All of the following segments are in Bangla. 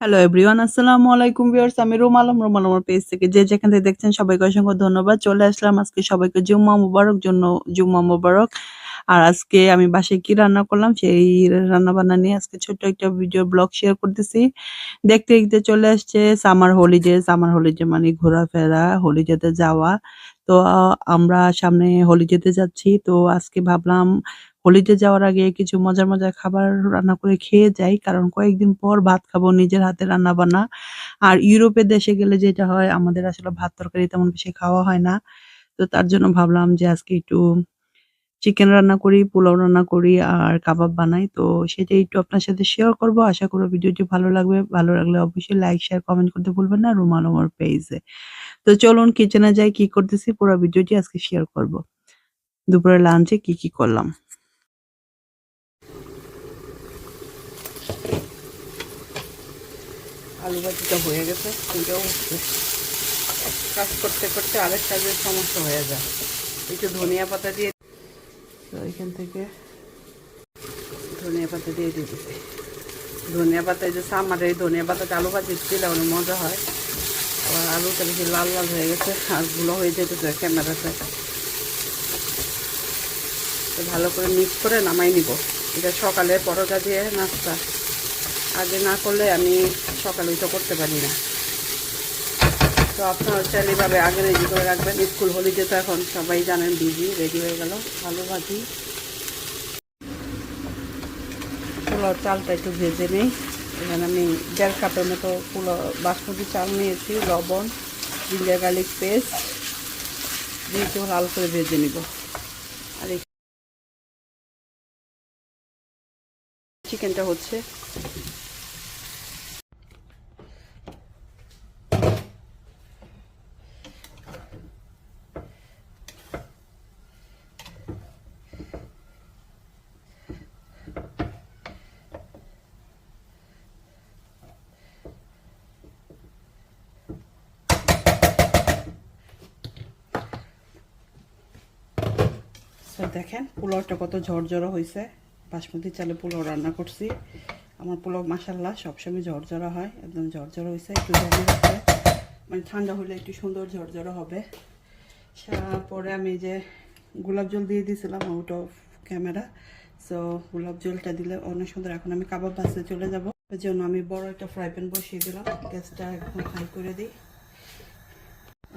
হ্যালো এভরিওয়ান আসসালামু আলাইকুম ভিউয়ার্স আমি রুম আলম রুম আলমের পেজ থেকে। যে যেখান থেকে দেখছেন, সবাইকে অসংখ্য ধন্যবাদ। চলে আসলাম আজকে সবাইকে জুম্মা মুবারক জন্য জুম্মা মুবারক। আর আজকে আমি বাসায় কি রান্না করলাম, সেই রান্না বান্না নিয়ে আজকে ছোট্ট একটা ভিডিও ব্লগ শেয়ার করতেছি। দেখতে দেখতে চলে আসছে সামার হলিডে সামার হলিডে মানে ঘোরাফেরা হলিডেতে যাওয়া। তো আমরা সামনে হলিডেতে যাচ্ছি। তো, আজকে ভাবলাম হলিডে যাওয়ার আগে কিছু মজার মজার খাবার রান্না করে খেয়ে যাই। কারণ কয়েকদিন পর ভাত খাব, নিজের হাতে রান্না বান্না। আর ইউরোপের দেশে গেলে যেটা হয়, আমাদের আসলে ভাত তরকারি তেমন বেশি খাওয়া হয় না। তো তার জন্য ভাবলাম যে আজকে একটু চিকেন রান্না করি, পোলাও রান্না করি আর কাবাব বানাই। তো সেটা একটু আপনার সাথে শেয়ার করব। আশা করব ভিডিওটি ভালো লাগবে। ভালো লাগলে অবশ্যই লাইক শেয়ার কমেন্ট করতে ভুলবেন না রুমাল আমার পেজে তো চলুন কিচেনে যাই, কি করতেছি, পুরো ভিডিওটি আজকে শেয়ার করব। দুপুরে লাঞ্চে কি কি করলাম? আলু ভাজিটা হয়ে গেছে, এটাও কাজ করতে করতে আরেক কাজের সমস্যা হয়ে যায়। একটু ধনিয়া পাতা দিয়ে তো এখান থেকে ধনিয়া পাতা দিয়ে দিয়ে দিতে। ধনিয়া পাতা, এই যে সামারে এই ধনিয়া পাতাটা আলু ভাজি দিলে অনেক মজা হয়। আবার আলুটা বেশি লাল লাল হয়ে গেছে, আরগুলো হয়ে যেতেছে ক্যামেরাতে। তো ভালো করে মিক্স করে নামাই নিব। এটা সকালে পরোটা দিয়ে নাস্তা। আগে না করলে আমি সকালে ওইটা করতে পারি না। তো আপনারা চাইলে এভাবে আগে রেডি করে রাখবেন। স্কুল হলিডে তো এখন সবাই জানেন বিজি রেডি হয়ে গেল। ভালো ভাজি। পোলাও চালটা একটু ভেজে নিই। এখানে আমি দেড় কাপের মতো পোলাও, বাসমতি চাল নিয়েছি, লবণ জিঞ্জার গার্লিক পেস্ট দিয়ে একটু লাল করে ভেজে নিব। আর চিকেনটা হচ্ছে তো দেখেন, পোলাওটা কত ঝরঝরা হয়েছে বাসমতি চালে পোলাও রান্না করছি। আমার পোলাও মাসাল্লাহ সবসময় ঝরঝরা হয়, একদম ঝরঝরা হয়েছে একটু জানি হচ্ছে মানে ঠান্ডা হলে একটু সুন্দর ঝরঝরা হবে। পরে আমি যে গোলাপ জল দিয়ে দিয়েছিলাম আউট অফ ক্যামেরা সো গোলাপ জলটা দিলে অনেক সুন্দর। এখন আমি কাবাব ভাজতে চলে যাব। ওই জন্য আমি বড় একটা ফ্রাই প্যান বসিয়ে দিলাম, গ্যাসটা একদম হাই করে দিই।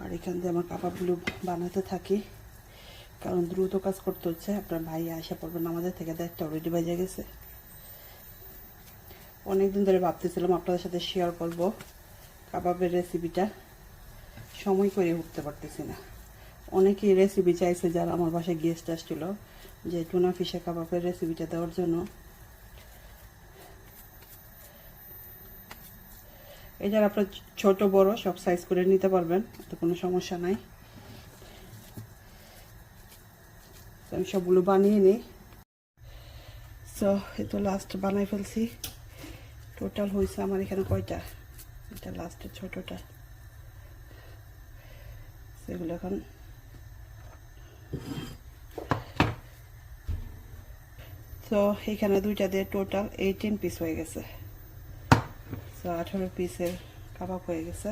আর এখান দিয়ে আমার কাবাবগুলো বানাতে থাকি। কারণ দ্রুত কাজ করতে হচ্ছে। আপনার ভাই আসা পড়বেন আমাদের থেকে দেখতে অলরেডি বেজে গেছে। অনেকদিন ধরে ভাবতেছিলাম আপনাদের সাথে শেয়ার করব, কাবাবের রেসিপিটা সময় করে উঠতে পারতেছি না। অনেকেই রেসিপি চাইছে যারা আমার বাসায় গেস্ট আসছিল যে টুনা ফিশে কাবাবের রেসিপিটা দেওয়ার জন্য। এই আপনার ছোট বড় সব সাইজ করে নিতে পারবেন, তো কোনো সমস্যা নাই তো আমি সবগুলো বানিয়ে নিই। সো এই তো লাস্ট বানাই ফেলছি। টোটাল হয়েছে আমার এখানে কয়টা? এটা লাস্টের ছোটটা। সেগুলো এখন তো এখানে দুইটা দিয়ে টোটাল এইটিন পিস হয়ে গেছে। তো আঠারো পিসের কাবাব হয়ে গেছে।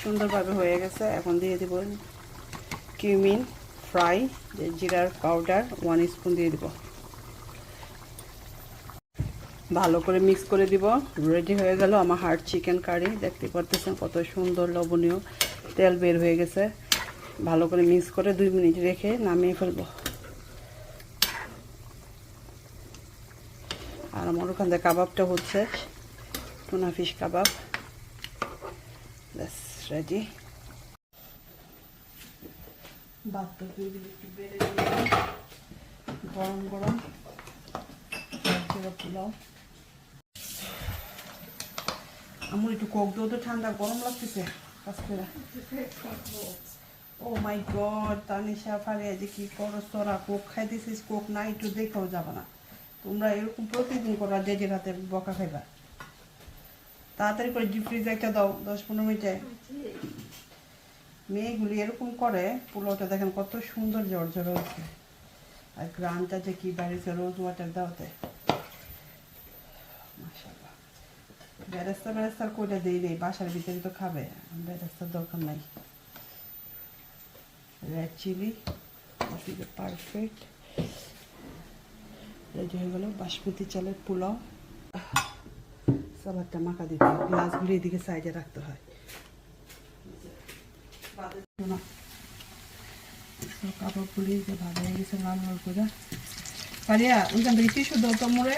সুন্দরভাবে হয়ে গেছে। এখন দিয়ে দেব কিউমিন ফ্রাই জিরার পাউডার ওয়ান স্পুন দিয়ে দিব। ভালো করে মিক্স করে দিব। রেডি হয়ে গেল আমার হার্ড চিকেন কারি দেখতে পারতেছেন কত সুন্দর লবণীয় তেল বের হয়ে গেছে। ভালো করে মিক্স করে দুই মিনিট রেখে নামিয়ে ফেলব। আর আমার ওখান থেকে কাবাবটা হচ্ছে রেডি বাচ্চাকে একটু বেড়ে দিলাম গরম গরম পোলাও আমার একটু কোক দিও তো ঠান্ডা গরম লাগতেছে oh my god Tanisha Faria যে কি করো তোরা কোক খাইতেছিস কোক না একটু দেখেও যাবে না তোমরা এরকম প্রতিদিন করো যে যে রাতে বকা খাইবা তাড়াতাড়ি করে ডিপ ফ্রিজে একটা দাও, দশ পনেরো মিনিটে। মেয়েগুলি এরকম করে, পোলাওটা দেখেন কত সুন্দর জর্জর হয়েছে আর গ্রামটা যে কি বাড়িছে, রোজ ওয়াটার দাওতে বেরেস্তা বেরেস্তার কইটা দিই নেই, বাসার ভিতরে তো খাবে বেরেস্তার দরকার নাই। রেড চিলি পারফেক্ট রেডি হয়ে গেল বাসমতি চালের পোলাও। সালাদটা মাখা দিতে হয় গ্লাসগুলি এদিকে সাইডে রাখতে হয়। কাপড়গুলি হয়ে গেছে লাল লাল করে। পারিয়া ওইখান থেকে মোড়ে।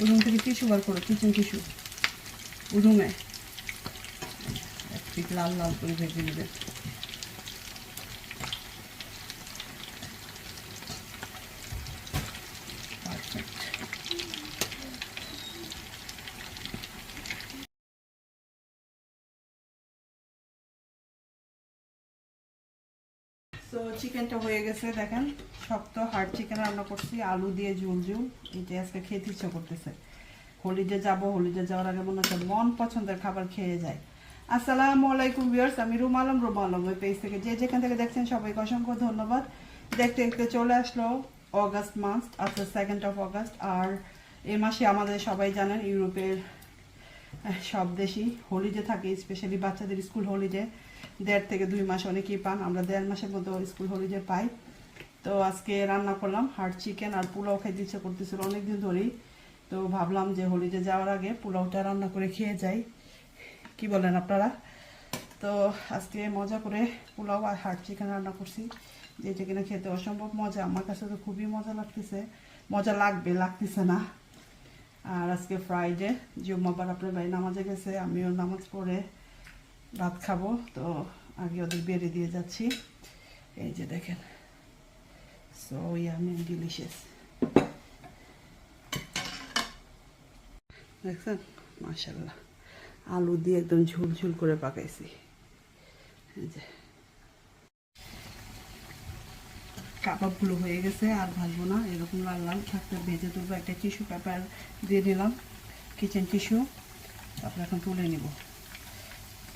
ওরুম থেকে টিস্যু বার করো উদুমে লাল লাল করে ভেজে পারফেক্ট তো চিকেনটা হয়ে গেছে, দেখেন। শক্ত হার্ড চিকেন রান্না করছি, আলু দিয়ে ঝুল ঝুল। এটা আজকে খেতে ইচ্ছে করতেছে। হোলিডে যাব, হোলিডে যাওয়ার আগে মনে হচ্ছে মন পছন্দের খাবার খেয়ে যায়। আসসালামু আলাইকুম ভিউয়ার্স, আমি রুম আলম রুম আলম ওই পেজ থেকে। যে যেখান থেকে দেখছেন, সবাইকে অসংখ্য ধন্যবাদ। দেখতে দেখতে চলে আসলো অগাস্ট মাস আজকে সেকেন্ড অফ অগাস্ট আর এ মাসে আমাদের সবাই জানেন, ইউরোপের সব দেশই হলিডে থাকে স্পেশালি বাচ্চাদের স্কুল হলিডে। দেড় থেকে দুই মাস অনেকেই পান, আমরা দেড় মাসের মতো স্কুল হলিডে পাই। তো আজকে রান্না করলাম, হার্ড চিকেন আর পোলাও খাইতে ইচ্ছে করতেছিল অনেকদিন ধরেই। তো ভাবলাম যে হলিডে যাওয়ার আগে পোলাওটা রান্না করে খেয়ে যাই। কি বলেন আপনারা? তো আজকে মজা করে পোলাও আর হার্ড চিকেন রান্না করছি, যেটা কিনা খেতে অসম্ভব মজা। আমার কাছে তো খুবই মজা লাগতেছে। মজা লাগবে, লাগতেছে না। আর আজকে ফ্রাইডে জুম্মাবার, আপনার ভাই নামাজে গেছে, আমিও নামাজ পড়ে ভাত খাব, তো আগে ওদের বেড়ে দিয়ে যাচ্ছি। এই যে দেখেন সো ইয়ামি ডিলিশিয়াস দেখছেন? মাশাল্লাহ আলু দিয়ে একদম ঝুল ঝুল করে পাকাইছি। এই যে। কাবাবগুলো হয়ে গেছে, আর ভাজবো না, এরকম লাল লাল থাকতে ভেজে তুলবো। একটা টিস্যু পেপার দিয়ে দিলাম কিচেন টিস্যু তারপরে এখন তুলে নিব।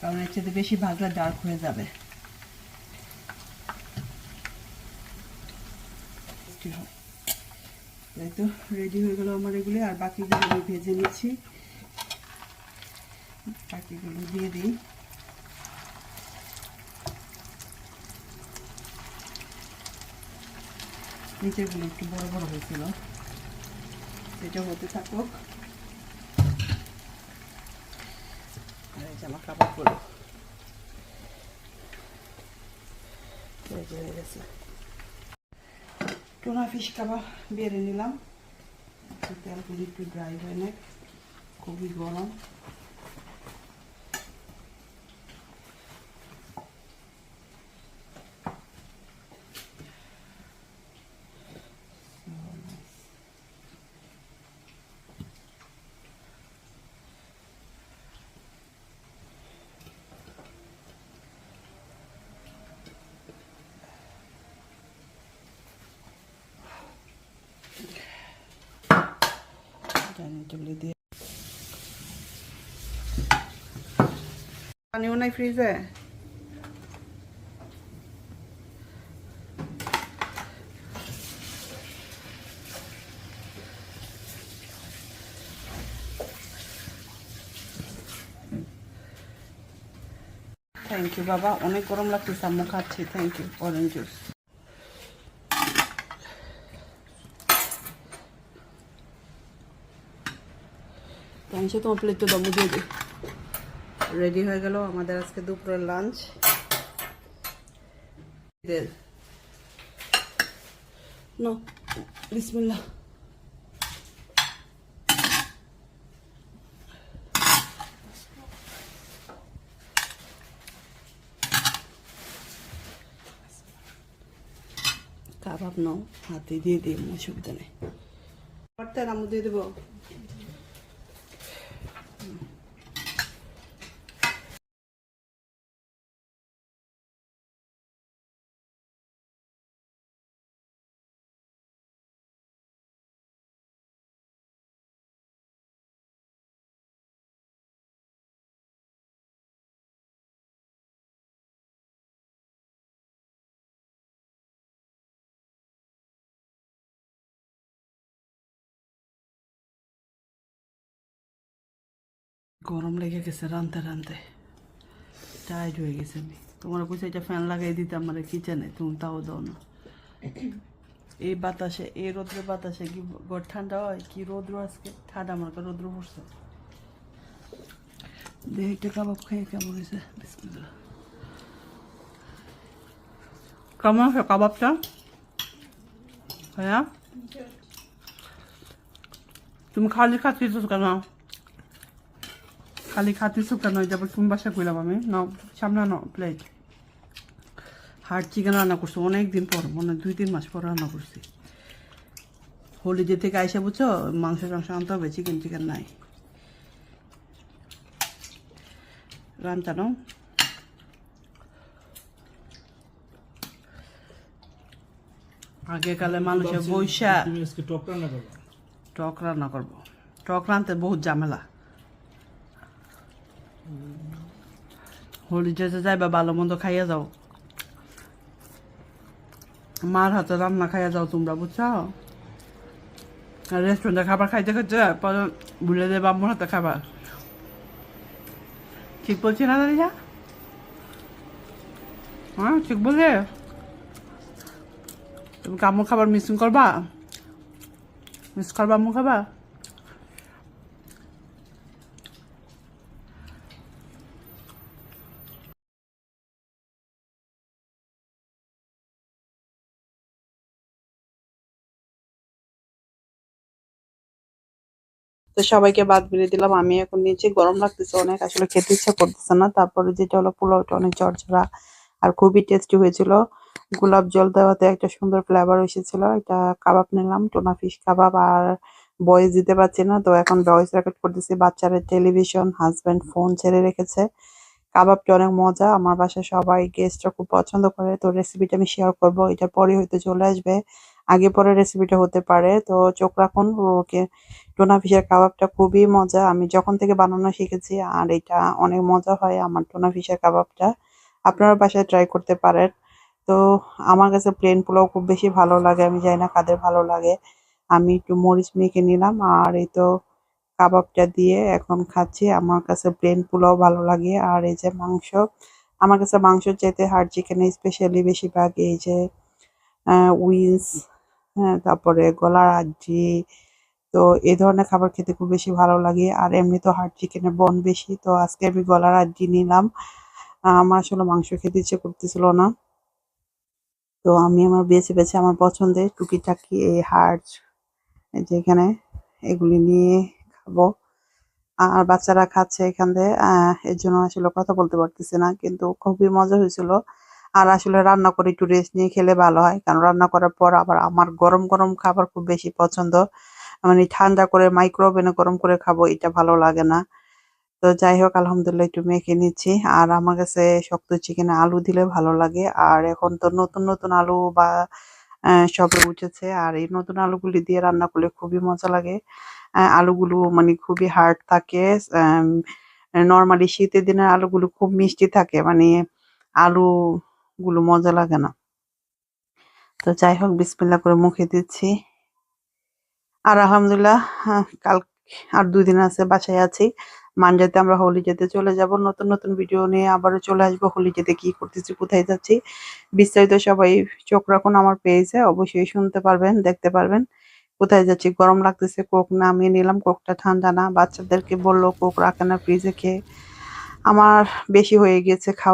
কারণ এর চেয়ে বেশি ভাজলে ডার্ক হয়ে যাবে? এই তো রেডি হয়ে গেল আমার এগুলি, আর বাকিগুলো আমি ভেজে নিচ্ছি। বাকিগুলো দিয়ে দিই। নিচেরগুলো একটু বড় বড় হয়েছিল। সেটা হতে থাকুক আর এই জামা কাপড় হয়ে গেছে। টোনা ফিশ কাবাব বেড়ে নিলাম। তেলগুলি একটু ড্রাই হয়ে নেয় খুবই গরম। ডাইনিং টেবিলে দিয়ে পানিও নাই ফ্রিজে থ্যাংক ইউ বাবা। অনেক গরম লাগতেছে, আম্মু খাচ্ছি। থ্যাংক ইউ অরেঞ্জ জুস তাই তোমার প্লেটটা দমু দিয়ে দিই রেডি হয়ে গেল আমাদের আজকে দুপুরের লাঞ্চ নো কাবাব নাও হাতে দিয়ে দিই অসুবিধা নেই। আমি দিয়ে দেবো। গরম লেগে গেছে, রানতে রানতে। টায়ার্ড হয়ে গেছে আমি। তোমার বুঝে এটা ফ্যান লাগাই দিতে আমার কিচেনে তুমি তাও দাও না। এই বাতাসে, এই রোদ্রে বাতাসে কি ঘর ঠান্ডা হয়? কি রোদ্র আজকে? ঠান্ডা আমার রোদ্র পড়ছে। দেখে একটা কাবাব খেয়ে কেমন হয়েছে? কেমন কাবাবটা? হ্যাঁ তুমি খালি খাচ্ছিস কেন? খালি খাচ্ছিস কেন এটা আবার কোন বাসা কইলাম আমি? ন সামনা ন প্লেট হার্ড চিকেন রান্না করছি অনেক দিন পর মানে দুই তিন মাস পর রান্না করছি। হলিডে থেকে আইসা বুঝছ মাংস টাংস আনতে হবে চিকেন চিকেন নাই। রান্তানো আগেকালে মানুষের বৈশা তুমি আজকে টক রান্না করবে। টক রান্না করব। টক রানতে বহুত ঝামেলা। হলিডেতে যাইবা, ভালো মন্দ খাইয়া যাও। মার হাতে রান্না খাইয়া যাও তোমরা, বুঝছ? রেস্টুরেন্টে খাবার খাইতে খাইতে পরে ভুলে দেবা আম্মুর হাতে খাবার। ঠিক বলছি না দাদিজা হ্যাঁ ঠিক বলে? তুমি কি আম্মুর খাবার মিসিং করবা? মিস করবা আম্মু খাবার? তো সবাইকে বাদ বেরিয়ে দিলাম। আমি এখন নিচে গরম লাগতেছে অনেক, আসলে খেতে ইচ্ছা করতেছে না। তারপরে যেটা হলো পোলাওটা অনেক ঝরঝরা আর খুবই টেস্টি হয়েছিল। গোলাপ জল দেওয়াতে একটা সুন্দর ফ্লেভার এসেছিল। এটা কাবাব নিলাম, টোনা ফিশ কাবাব আর ভয়েস দিতে পারছি না। তো এখন ভয়েস রেকর্ড করতেছি। বাচ্চারা টেলিভিশন হাজব্যান্ড ফোন ছেড়ে রেখেছে। কাবাবটা অনেক মজা। আমার বাসায় সবাই গেস্টরা খুব পছন্দ করে। তো রেসিপিটা আমি শেয়ার করব। এটার পরে হয়তো চলে আসবে। আগে পরে রেসিপিটা হতে পারে। তো চোখ রাখুন, ওকে। টোনা ফিশের কাবাবটা খুবই মজা। আমি যখন থেকে বানানো শিখেছি, আর এটা অনেক মজা হয় আমার টোনা ফিশের কাবাবটা। আপনারা বাসায় ট্রাই করতে পারেন। তো আমার কাছে প্লেন পোলাও খুব বেশি ভালো লাগে। আমি জানি না কাদের ভালো লাগে। আমি একটু মরিচ মেখে নিলাম, আর এই তো কাবাবটা দিয়ে এখন খাচ্ছি। আমার কাছে প্লেন পোলাও ভালো লাগে। আর এই যে মাংস, আমার কাছে মাংস চাইতে হার্ড চিকেনে স্পেশালি বেশিরভাগ এই যে উইন্স হ্যাঁ তারপরে গলার আজ্জি তো এই ধরনের খাবার খেতে খুব বেশি ভালো লাগে। আর এমনি তো হার্ড চিকেনের বন বেশি। তো আজকে আমি গলার আজ্জি নিলাম। আমার আসলে মাংস খেতে ইচ্ছে করতেছিল না। তো আমি আমার বেছে বেছে আমার পছন্দের টুকিটাকি এই হাড় যেখানে এগুলি নিয়ে খাব। আর বাচ্চারা খাচ্ছে এখান থেকে এর জন্য আসলে কথা বলতে পারতেছি না। কিন্তু খুবই মজা হয়েছিল। আর আসলে রান্না করে একটু রেস্ট নিয়ে খেলে ভালো হয়। কারণ রান্না করার পর আবার আমার গরম গরম খাবার খুব বেশি পছন্দ। মানে ঠান্ডা করে মাইক্রো ওভেনে গরম করে খাব, এটা ভালো লাগে না। তো যাই হোক, আলহামদুলিল্লাহ একটু মেখে নিচ্ছি। আর আমার কাছে শক্ত চিকেনে আলু দিলে ভালো লাগে। আর এখন তো নতুন নতুন আলু বা সবে উঠেছে। আর এই নতুন আলুগুলি দিয়ে রান্না করলে খুবই মজা লাগে। আলুগুলো মানে খুবই হার্ড থাকে। নর্মালি শীতের দিনের আলুগুলো খুব মিষ্টি থাকে। মানে আলু গুলো মজা লাগে না। তো যাই হোক বিসমিল্লা করে মুখে দিচ্ছি। আর আলহামদুলিল্লাহ কাল আর দুই দিন আছে, বাসায় আছি। মানডেতে আমরা হোলি যেতে চলে যাব। নতুন নতুন ভিডিও নিয়ে আবারও চলে আসব। হোলি যেতে কি করতেছি, কোথায় যাচ্ছি, বিস্তারিত সবাই চোখ রাখুন আমার পেজে, অবশ্যই শুনতে পারবেন, দেখতে পারবেন। কোথায় যাচ্ছি, গরম লাগতেছে, কোক নামিয়ে নিলাম, কোকটা ঠান্ডা না, বাচ্চাদেরকে বলল কোক রাখে না ফ্রিজে খেয়ে। আমার বেশি হয়ে গেছে খাওয়া।